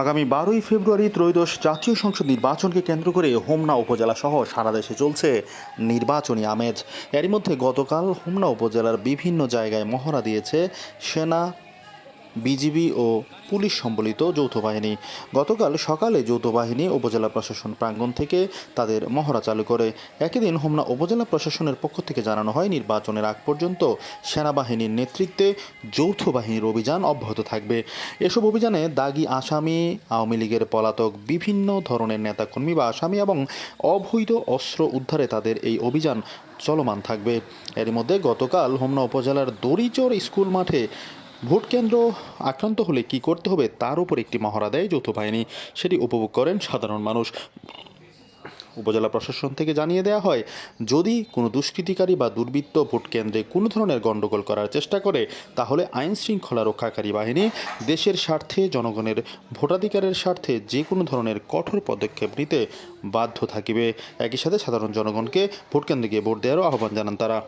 আগামী বারোই ফেব্রুয়ারি ত্রয়োদশ জাতীয় সংসদ নির্বাচনকে কেন্দ্র করে হোমনা উপজেলা সহ সারা দেশে চলছে নির্বাচনী আমেজ। এরই মধ্যে গতকাল হোমনা উপজেলার বিভিন্ন জায়গায় মহড়া দিয়েছে সেনা বিজিবি ও পুলিশ সম্বলিত যৌথ বাহিনী। গতকাল সকালে যৌথ বাহিনী উপজেলা প্রশাসন প্রাঙ্গণ থেকে তাদের মহড়া চালু করে। একই দিন হোমনা উপজেলা প্রশাসনের পক্ষ থেকে জানানো হয়, নির্বাচনের আগ পর্যন্ত সেনাবাহিনীর নেতৃত্বে যৌথ বাহিনীর অভিযান অব্যাহত থাকবে। এসব অভিযানে দাগি আসামি, আওয়ামী লীগের পলাতক বিভিন্ন ধরনের নেতাকর্মী বা আসামি এবং অবৈধ অস্ত্র উদ্ধারে তাদের এই অভিযান চলমান থাকবে। এর মধ্যে গতকাল হোমনা উপজেলার দড়িচর স্কুল মাঠে ভোট কেন্দ্র আক্রান্ত হলে কি করতে হবে তার উপর একটি মহড়া দেয় যৌথ বাহিনী। সেটি উপভোগ করেন সাধারণ মানুষ। উপজেলা প্রশাসন থেকে জানিয়ে দেওয়া হয়, যদি কোনো দুষ্কৃতিকারী বা দুর্বৃত্ত ভোট কেন্দ্রে কোনো ধরনের গণ্ডগোল করার চেষ্টা করে, তাহলে আইন শৃঙ্খলা রক্ষাকারী বাহিনী দেশের স্বার্থে, জনগণের ভোটাধিকারের স্বার্থে যে কোনো ধরনের কঠোর পদক্ষেপ নিতে বাধ্য থাকিবে। একই সাথে সাধারণ জনগণকে ভোট কেন্দ্রে গিয়ে ভোট দেওয়ারও আহ্বান জানান তারা।